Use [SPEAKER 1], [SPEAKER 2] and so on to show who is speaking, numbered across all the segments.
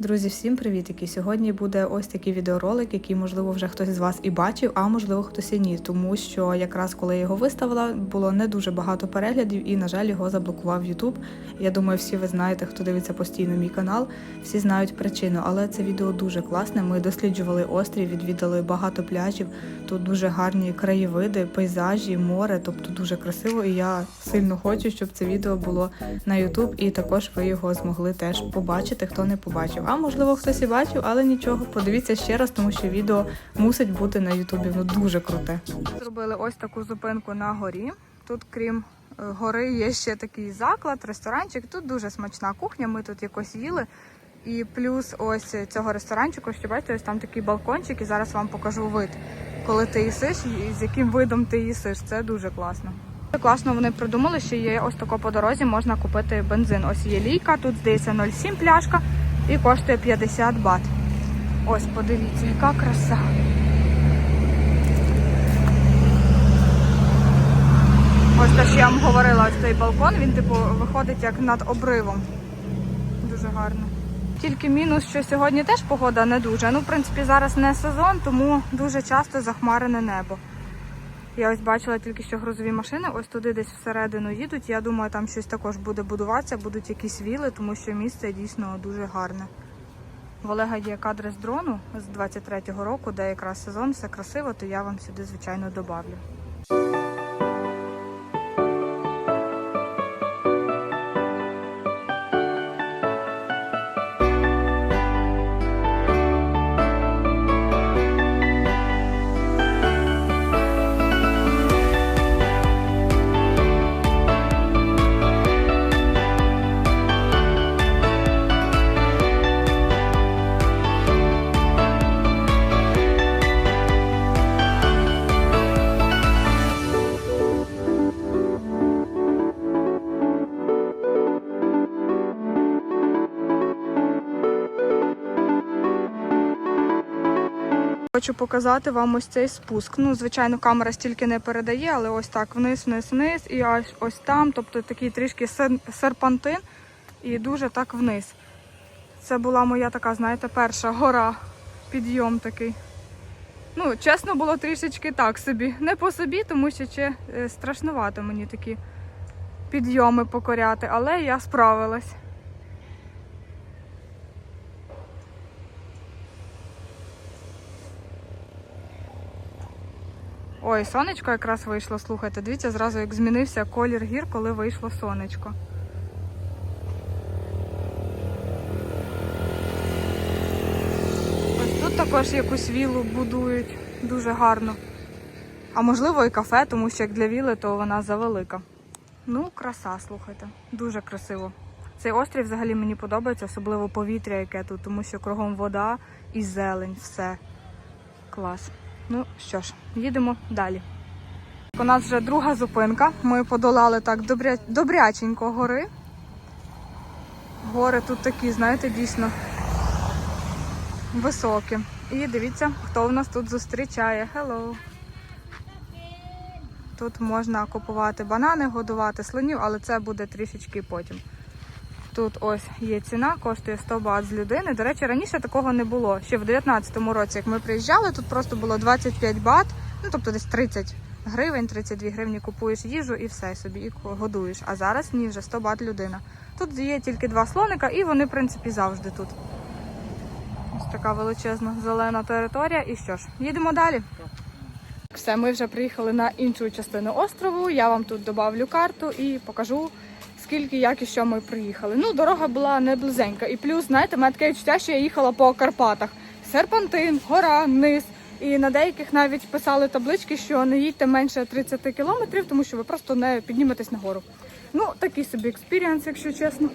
[SPEAKER 1] Друзі, всім привітики! Сьогодні буде ось такий відеоролик, який, можливо, вже хтось з вас і бачив, а можливо хтось і ні. Тому що якраз коли я його виставила, було не дуже багато переглядів, і, на жаль, його заблокував YouTube. Я думаю, всі ви знаєте, хто дивиться постійно мій канал, всі знають причину. Але це відео дуже класне. Ми досліджували острів, відвідали багато пляжів. Тут дуже гарні краєвиди, пейзажі, море, тобто дуже красиво. І я сильно хочу, щоб це відео було на YouTube, і також ви його змогли теж побачити, хто не побачив. А можливо, хтось і бачив, але нічого. Подивіться ще раз, тому що відео мусить бути на Ютубі. Воно дуже круте. Зробили ось таку зупинку на горі. Тут, крім е, гори, є ще такий заклад, ресторанчик. Тут дуже смачна кухня. Ми тут якось їли. І плюс ось цього ресторанчику, що бачите, ось там такий балкончик, і зараз вам покажу вид. Коли ти їсиш і з яким видом ти їсиш, це дуже класно. Дуже Класно вони придумали, що є ось тако по дорозі можна купити бензин. Ось є лійка, тут здається 0,7 пляшка і коштує 50 бат. Ось, подивіться, яка краса. Ось те, що я вам говорила, ось цей балкон, він типу виходить як над обривом. Дуже гарно. Тільки мінус, що сьогодні теж погода не дуже. Ну, в принципі, зараз не сезон, тому дуже часто захмарене небо. Я ось бачила тільки що грузові машини, ось туди десь всередину їдуть. Я думаю, там щось також буде будуватися, будуть якісь віли, тому що місце дійсно дуже гарне. В Олега є кадри з дрону з 23-го року, де якраз сезон, все красиво, то я вам сюди, звичайно, добавлю. Хочу показати вам ось цей спуск. Ну, звичайно, камера стільки не передає, але ось так вниз, вниз, вниз і аж ось там, тобто такий трішки серпантин і дуже так вниз. Це була моя така, знаєте, перша гора, підйом такий. Ну, чесно, було трішечки так собі. Не по собі, тому що ще е, страшнувато мені такі підйоми покоряти, але я справилась. Ой, сонечко якраз вийшло, слухайте. Дивіться, зразу як змінився колір гір, коли вийшло сонечко. Ось тут також якусь віллу будують дуже гарно. А можливо і кафе, тому що як для віли, то вона завелика. Ну, краса, слухайте. Дуже красиво. Цей острів взагалі мені подобається, особливо повітря, яке тут, тому що кругом вода і зелень, все. Клас. Ну що ж, їдемо далі. У нас вже друга зупинка. Ми подолали так добря... добряченько гори. Гори тут такі, знаєте, дійсно високі. І дивіться, хто в нас тут зустрічає. Hello! Тут можна купувати банани, годувати слонів, але це буде трішечки потім. Тут ось є ціна, коштує 100 бат з людини. До речі, раніше такого не було. Ще в 2019 році, як ми приїжджали, тут просто було 25 бат, ну тобто десь 30 гривень, 32 гривні купуєш їжу і все собі і годуєш. А зараз ні, вже 100 бат людина. Тут є тільки два слоника, і вони, в принципі, завжди тут. Ось така величезна зелена територія. І що ж, їдемо далі. Все, ми вже приїхали на іншу частину острову. Я вам тут добавлю карту і покажу, скільки, як і що ми приїхали. Ну, дорога була не близенька. І плюс, знаєте, мене таке відчуття, що я їхала по Карпатах. Серпантин, гора, низ. І на деяких навіть писали таблички, що не їдьте менше 30 кілометрів, тому що ви просто не підніметесь на гору. Ну, такий собі експіріанс, якщо чесно.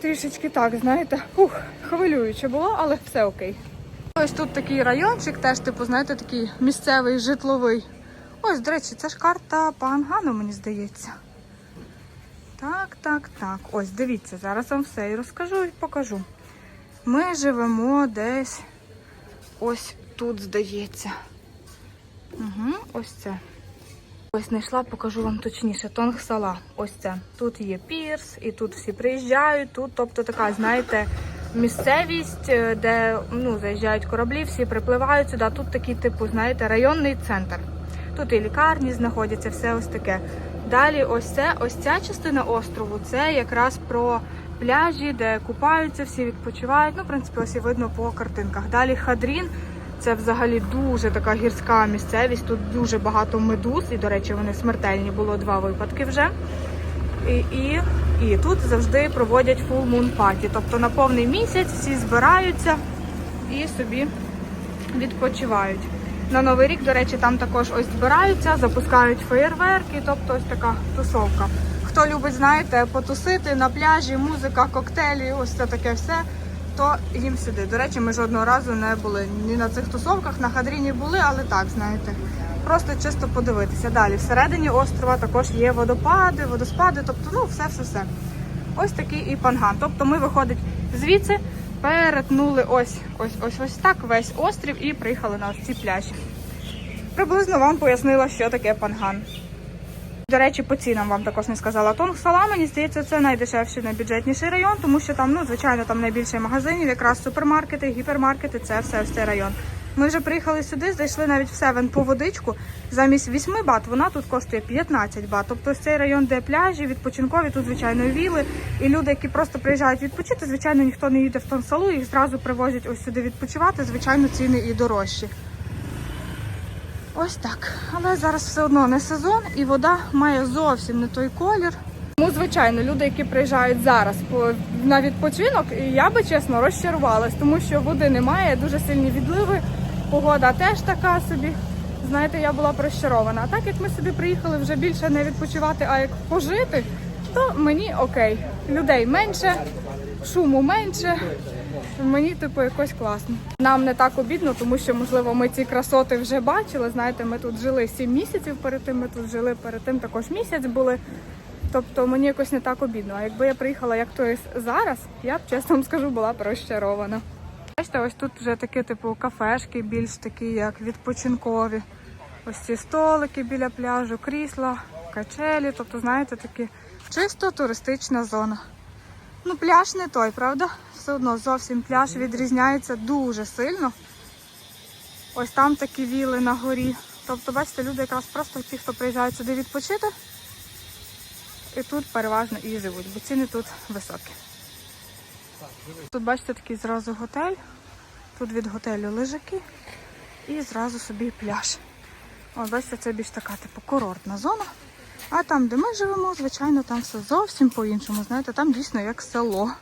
[SPEAKER 1] Трішечки так, знаєте, ух, хвилююче було, але все окей. Ось тут такий райончик, теж, типу, знаєте, такий місцевий, житловий. Ось, до речі, це ж карта Пангану, мені здається. Так, так, так. Ось, дивіться, зараз вам все і розкажу і покажу. Ми живемо десь ось тут, здається. Угу, ось це. Ось знайшла, покажу вам точніше. Тонгсала. Ось це. Тут є пірс, і тут всі приїжджають. Тут, тобто, така, знаєте, місцевість, е, де ну, заїжджають кораблі, всі припливають сюди. Тут такий, типу, знаєте, районний центр. Тут і лікарні знаходяться, все ось таке. Далі, ось це, ось ця частина острову, це якраз про пляжі, де купаються, всі відпочивають. Ну, в принципі, ось і видно по картинках. Далі Хадрін. Це взагалі дуже така гірська місцевість. Тут дуже багато медуз, і, до речі, вони смертельні. Було два випадки вже. І, і, і тут завжди проводять full moon party. Тобто на повний місяць всі збираються і собі відпочивають. На Новий рік, до речі, там також ось збираються, запускають феєрверки, тобто ось така тусовка. Хто любить, знаєте, потусити на пляжі, музика, коктейлі, ось це таке все, то їм сюди. До речі, ми жодного разу не були ні на цих тусовках, на Хадріні були, але так, знаєте, просто чисто подивитися. Далі всередині острова також є водопади, водоспади, тобто ну все-все-все. Ось такий і панган. Тобто ми виходить звідси, перетнули ось ось ось ось так весь острів і приїхали на ось ці пляжі. Приблизно вам пояснила, що таке панган. До речі, по цінам вам також не сказала. Тонгсала, мені здається, це найдешевший, найбюджетніший район, тому що там, ну, звичайно, там найбільше магазинів, якраз супермаркети, гіпермаркети, це все ось цей район. Ми вже приїхали сюди, зайшли навіть в Севен по водичку. Замість 8 бат вона тут коштує 15 бат. Тобто цей район, де пляжі, відпочинкові, тут, звичайно, віли. І люди, які просто приїжджають відпочити, звичайно, ніхто не їде в Тонсалу, їх зразу привозять ось сюди відпочивати. Звичайно, ціни і дорожчі. Ось так. Але зараз все одно не сезон і вода має зовсім не той колір. Тому, звичайно, люди, які приїжджають зараз по, на відпочинок, я би чесно розчарувалась, тому що води немає, дуже сильні відливи, погода теж така собі. Знаєте, я була розчарована. А так як ми сюди приїхали вже більше не відпочивати, а як пожити, то мені окей. Людей менше, шуму менше. Мені типу якось класно. Нам не так обідно, тому що можливо ми ці красоти вже бачили. Знаєте, ми тут жили 7 місяців перед тим. Ми тут жили перед тим також місяць були. Тобто мені якось не так обідно. А якби я приїхала як то зараз, я б чесно вам скажу, була б розчарована. Бачите, ось тут вже такі, типу, кафешки, більш такі, як відпочинкові. Ось ці столики біля пляжу, крісла, качелі. Тобто, знаєте, такі чисто туристична зона. Ну, пляж не той, правда? Все одно зовсім пляж відрізняється дуже сильно. Ось там такі віли на горі. Тобто, бачите, люди якраз просто ті, хто приїжджають сюди відпочити. І тут переважно і живуть, бо ціни тут високі. Тут бачите такий зразу готель. Тут від готелю лежаки і зразу собі пляж. О, бачите, це більш така типу курортна зона. А там, де ми живемо, звичайно, там все зовсім по-іншому. Знаєте, там дійсно як село.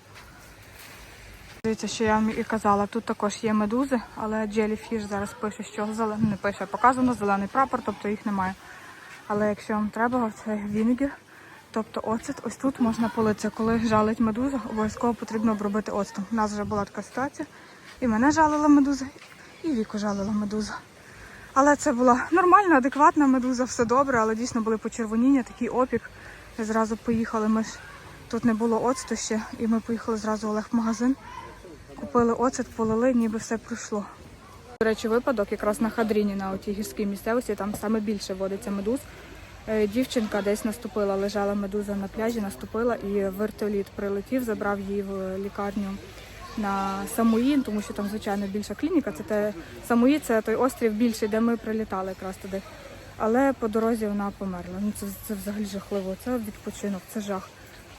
[SPEAKER 1] Дивіться, що я вам і казала, тут також є медузи, але Jellyfish зараз пише, що зелений, не пише, показано зелений прапор, тобто їх немає. Але якщо вам треба, це вінігер, тобто оцет, ось тут можна политися. Коли жалить медуза, обов'язково потрібно обробити оцтом. У нас вже була така ситуація. І мене жалила медуза, і Віку жалила медуза. Але це була нормальна, адекватна медуза, все добре, але дійсно були почервоніння, такий опік. І зразу поїхали. Ми ж тут не було оцту ще, і ми поїхали зразу Олег в магазин. Купили оцет, полили, ніби все пройшло. До речі, випадок якраз на Хадріні, на отій гірській місцевості, там саме більше водиться медуз. Е, Дівчинка десь наступила, лежала медуза на пляжі, наступила і вертоліт прилетів, забрав її в лікарню на Самуїн, тому що там, звичайно, більша клініка. Це те Самуї, це той острів більший, де ми прилітали якраз туди. Але по дорозі вона померла. Ну це, це взагалі жахливо. Це відпочинок, це жах.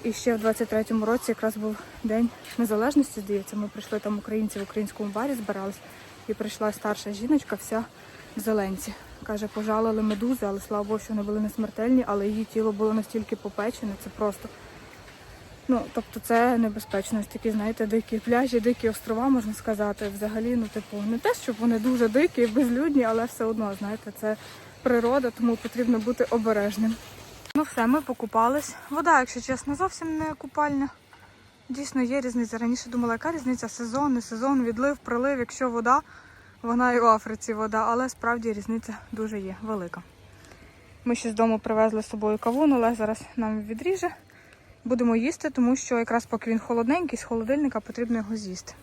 [SPEAKER 1] І ще в 23-му році якраз був день незалежності, здається. Ми прийшли там українці в українському барі, збирались, і прийшла старша жіночка, вся в зеленці. Каже, пожалили медузи, але слава Богу, що вони були не смертельні, але її тіло було настільки попечене, це просто. Ну, тобто це небезпечно. Такі, знаєте, дикі пляжі, дикі острова, можна сказати. Взагалі, ну, типу, не те, щоб вони дуже дикі, безлюдні, але все одно, знаєте, це природа, тому потрібно бути обережним. Ну все, ми покупались. Вода, якщо чесно, зовсім не купальня. Дійсно є різниця. Раніше думала, яка різниця сезон, не сезон, відлив, прилив, якщо вода, вона і в Африці вода, але справді різниця дуже є велика. Ми ще з дому привезли з собою кавун, але зараз нам відріже. Будемо їсти, тому що якраз поки він холодненький, з холодильника потрібно його з'їсти.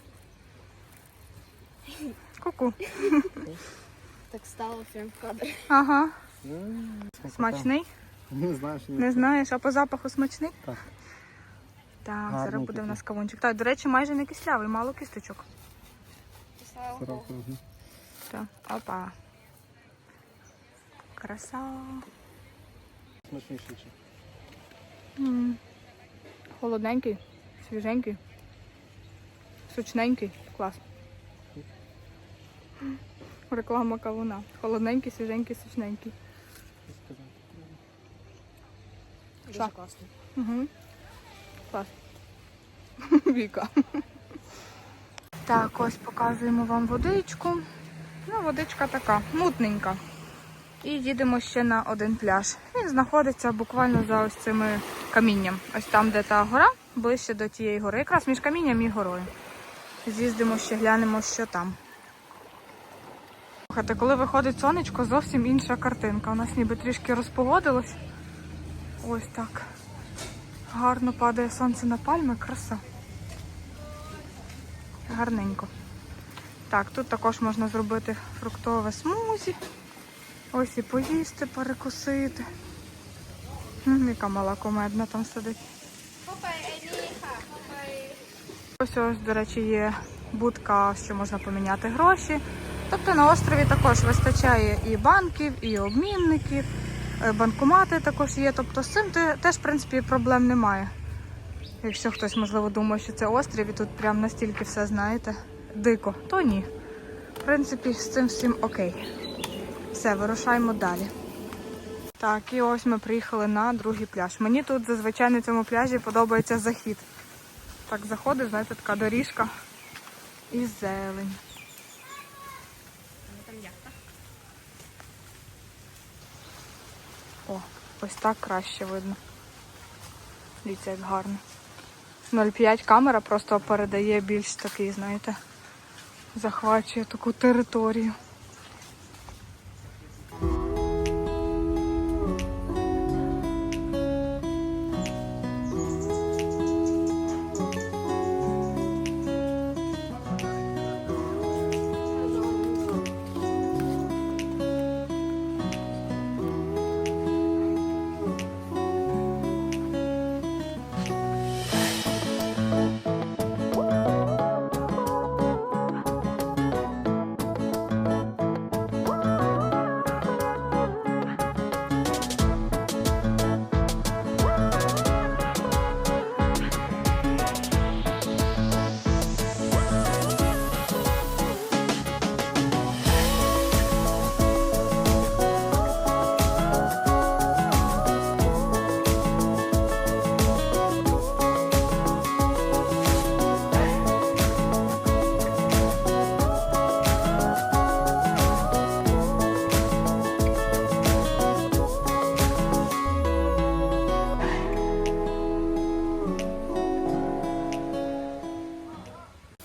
[SPEAKER 1] Ку-ку.
[SPEAKER 2] Так стало всім в кадр.
[SPEAKER 1] Ага, смачний.
[SPEAKER 3] Не знаю, що
[SPEAKER 1] Не знаєш, а по запаху смачний?
[SPEAKER 3] Так.
[SPEAKER 1] Так, зараз буде в нас кавунчик. Так, до речі, майже не кислявий, мало кісточок.
[SPEAKER 2] Богу.
[SPEAKER 3] Сорока.
[SPEAKER 1] опа. Краса.
[SPEAKER 3] Смачніший. чи?
[SPEAKER 1] Холодненький, свіженький, сочненький. Клас. Реклама кавуна. Холодненький, свіженький, сочненький.
[SPEAKER 2] Дуже класно.
[SPEAKER 1] Угу. Клас. Віка. Так, ось показуємо вам водичку. Ну, водичка така, мутненька. І їдемо ще на один пляж. Він знаходиться буквально за ось цими камінням. Ось там, де та гора, ближче до тієї гори. Якраз між камінням і горою. З'їздимо ще глянемо, що там. Слухайте, коли виходить сонечко, зовсім інша картинка. У нас ніби трішки розпогодилось. Ось так. Гарно падає сонце на пальми, краса. Гарненько. Так, тут також можна зробити фруктове смузі. Ось і поїсти, перекусити. Яка мала комедна там сидить. Ось ось, до речі, є будка, що можна поміняти гроші. Тобто на острові також вистачає і банків, і обмінників, е, банкомати також є. Тобто з цим теж, в принципі, проблем немає. Якщо хтось, можливо, думає, що це острів і тут прям настільки все, знаєте, дико, то ні. В принципі, з цим всім окей. Все, вирушаємо далі. Так, і ось ми приїхали на другий пляж. Мені тут зазвичай на цьому пляжі подобається захід. Так заходиш, знаєте, така доріжка і зелень. О, ось так краще видно. Дивіться, як гарно. 0,5 камера просто передає більш такий, знаєте, захвачує таку територію.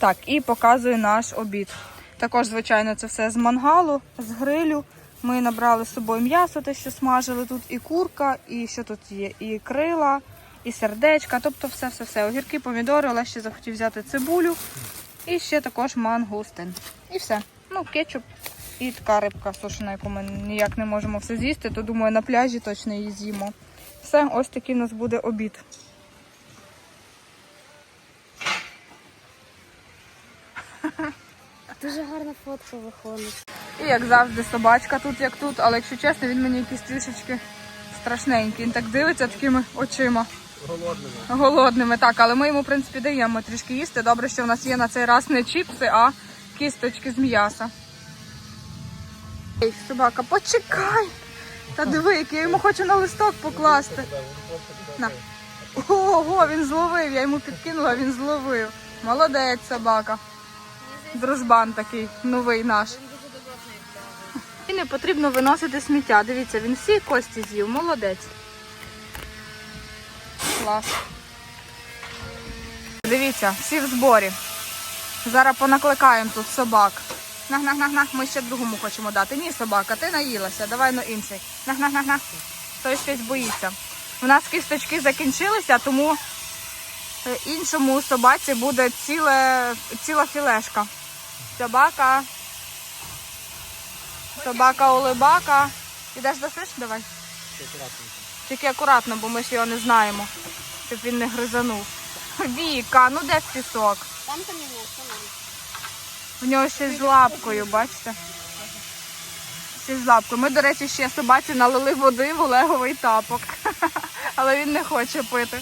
[SPEAKER 1] Так, і показую наш обід. Також, звичайно, це все з мангалу, з грилю. Ми набрали з собою м'ясо, те, що смажили. Тут і курка, і що тут є, і крила, і сердечка, тобто все-все-все. Огірки, помідори, ще захотів взяти цибулю. І ще також мангустин. І все. Ну, кетчуп і така рибка сушена, яку ми ніяк не можемо все з'їсти, то думаю, на пляжі точно її з'їмо. Все, ось такий у нас буде обід.
[SPEAKER 2] Дуже гарна фотка виходить.
[SPEAKER 1] І як завжди, собачка тут, як тут, але якщо чесно, він мені якийсь трішечки страшненький. Він так дивиться такими очима.
[SPEAKER 3] Голодними.
[SPEAKER 1] Голодними, так, але ми йому, в принципі, даємо трішки їсти. Добре, що в нас є на цей раз не чіпси, а кісточки з м'яса. Ей, собака, почекай! Та диви, який я йому хочу на листок покласти. На. Ого, він зловив, я йому підкинула, він зловив. Молодець собака. Дружбан такий, новий наш. І не потрібно виносити сміття. Дивіться, він всі кості з'їв, молодець. Клас. Дивіться, всі в зборі. Зараз понакликаємо тут собак. Нах-нах-нах-нах, ми ще другому хочемо дати. Ні, собака, ти наїлася, давай на інший. Нах-нах-нах-нах. Той щось боїться. У нас кісточки закінчилися, тому е, іншому собаці буде ціле, ціла філешка. Собака. Собака улибака. Ідеш досиш? Давай. Тільки акуратно, бо ми ж його не знаємо, щоб він не гризанув. Віка, ну де ж пісок?
[SPEAKER 2] Там там.
[SPEAKER 1] В нього ще з лапкою, бачите? Ще з лапкою. Ми, до речі, ще собаці налили води в Олеговий тапок. Але він не хоче пити.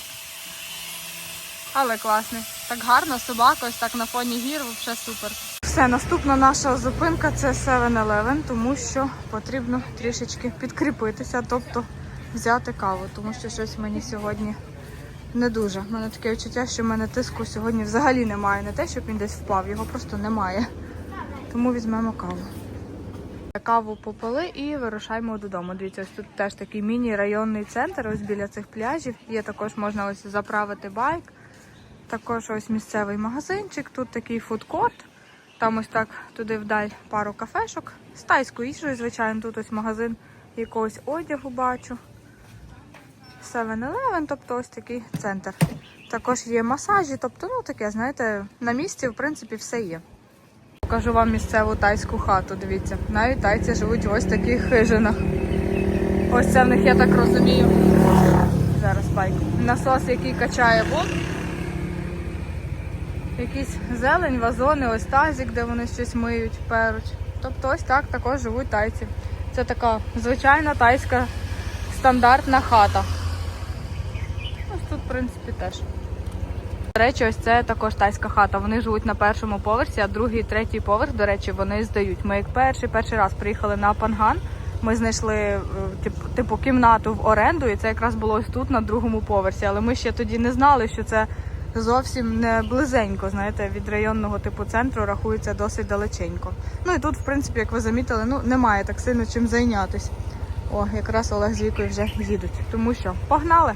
[SPEAKER 1] Але класний. Так гарно, собака, ось так на фоні гір, взагалі супер. Все, наступна наша зупинка це 7-Eleven, тому що потрібно трішечки підкріпитися, тобто взяти каву, тому що щось мені сьогодні не дуже. У мене таке відчуття, що в мене тиску сьогодні взагалі немає. Не те, щоб він десь впав, його просто немає. Тому візьмемо каву. Каву попили і вирушаємо додому. Дивіться, ось тут теж такий міні-районний центр, ось біля цих пляжів. Є також можна ось заправити байк. Також ось місцевий магазинчик, тут такий фудкорт. Там ось так туди вдаль пару кафешок. З тайською їжею, звичайно, тут ось магазин якогось одягу бачу. 7-Eleven, тобто ось такий центр. Також є масажі, тобто, ну таке, знаєте, на місці, в принципі, все є. Покажу вам місцеву тайську хату, дивіться. Навіть тайці живуть в ось таких хижинах. Ось це в них, я так розумію. Зараз байк. Насос, який качає воду. Якісь зелень, вазони, ось тазик, де вони щось миють, перуть. Тобто ось так також живуть тайці. Це така звичайна тайська стандартна хата. Ось тут, в принципі, теж. До речі, ось це також тайська хата. Вони живуть на першому поверсі, а другий третій поверх, до речі, вони здають. Ми як перший перший раз приїхали на Панган. Ми знайшли е, типу кімнату в оренду, і це якраз було ось тут на другому поверсі. Але ми ще тоді не знали, що це зовсім не близенько. Знаєте, від районного типу центру рахується досить далеченько. Ну і тут, в принципі, як ви замітили, ну немає так сильно чим зайнятися. О, якраз Олег з Вікою вже їдуть. Тому що погнали!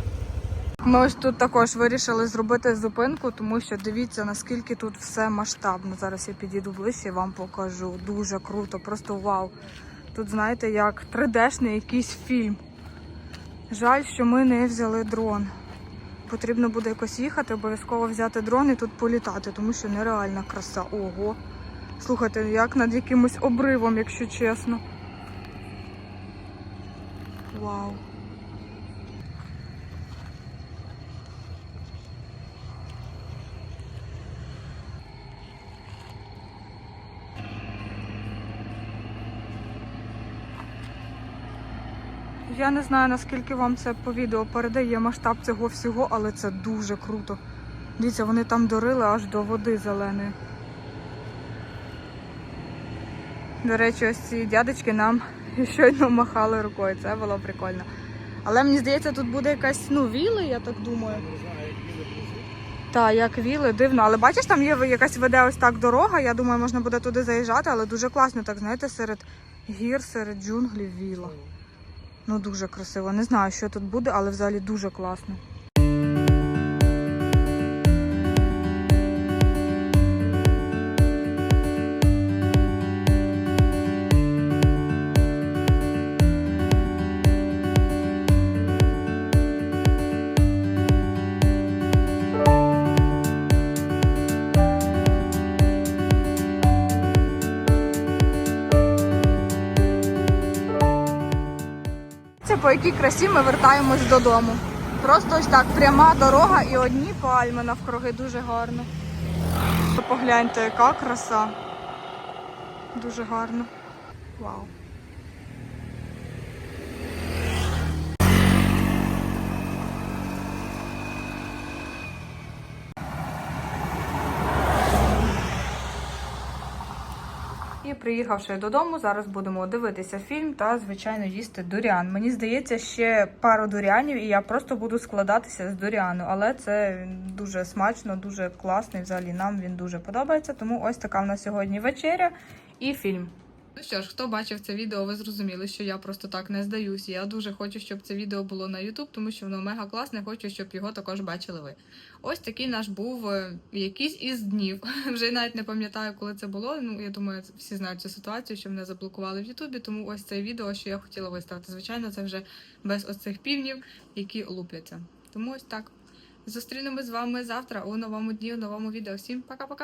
[SPEAKER 1] Ми ось тут також вирішили зробити зупинку, тому що дивіться, наскільки тут все масштабно. Зараз я підійду ближче і вам покажу. Дуже круто, просто вау. Тут, знаєте, як 3D-шний якийсь фільм. Жаль, що ми не взяли дрон. Потрібно буде якось їхати, обов'язково взяти дрон і тут політати, тому що нереальна краса. Ого. Слухайте, як над якимось обривом, якщо чесно. Вау. Я не знаю, наскільки вам це по відео передає масштаб цього всього, але це дуже круто. Дивіться, вони там дорили аж до води зеленої. До речі, ось ці дядечки нам щойно махали рукою. Це було прикольно. Але мені здається, тут буде якась ну, віли, я так думаю. Так, як віли, дивно. Але бачиш, там є якась веде ось так дорога. Я думаю, можна буде туди заїжджати, але дуже класно, так знаєте, серед гір, серед джунглів віла. Ну дуже красиво. Не знаю, що тут буде, але взагалі дуже класно. По якій красі ми вертаємось додому. Просто ось так пряма дорога і одні пальми навкруги дуже гарно. Погляньте, яка краса. Дуже гарно. Вау. Приїхавши додому, зараз будемо дивитися фільм та, звичайно, їсти дуріан. Мені здається, ще пару дуріанів, і я просто буду складатися з дуріану. Але це дуже смачно, дуже класно. І взагалі нам він дуже подобається. Тому ось така в нас сьогодні вечеря і фільм. Ну що ж, хто бачив це відео, ви зрозуміли, що я просто так не здаюсь. Я дуже хочу, щоб це відео було на YouTube, тому що воно мега класне. Хочу, щоб його також бачили ви. Ось такий наш був е, якийсь із днів. Вже навіть не пам'ятаю, коли це було. Ну я думаю, всі знають цю ситуацію, що мене заблокували в Ютубі. Тому ось це відео, що я хотіла виставити. Звичайно, це вже без оцих півнів, які лупляться. Тому ось так. Зустрінемось з вами завтра у новому дні, у новому відео. Всім пока-пока!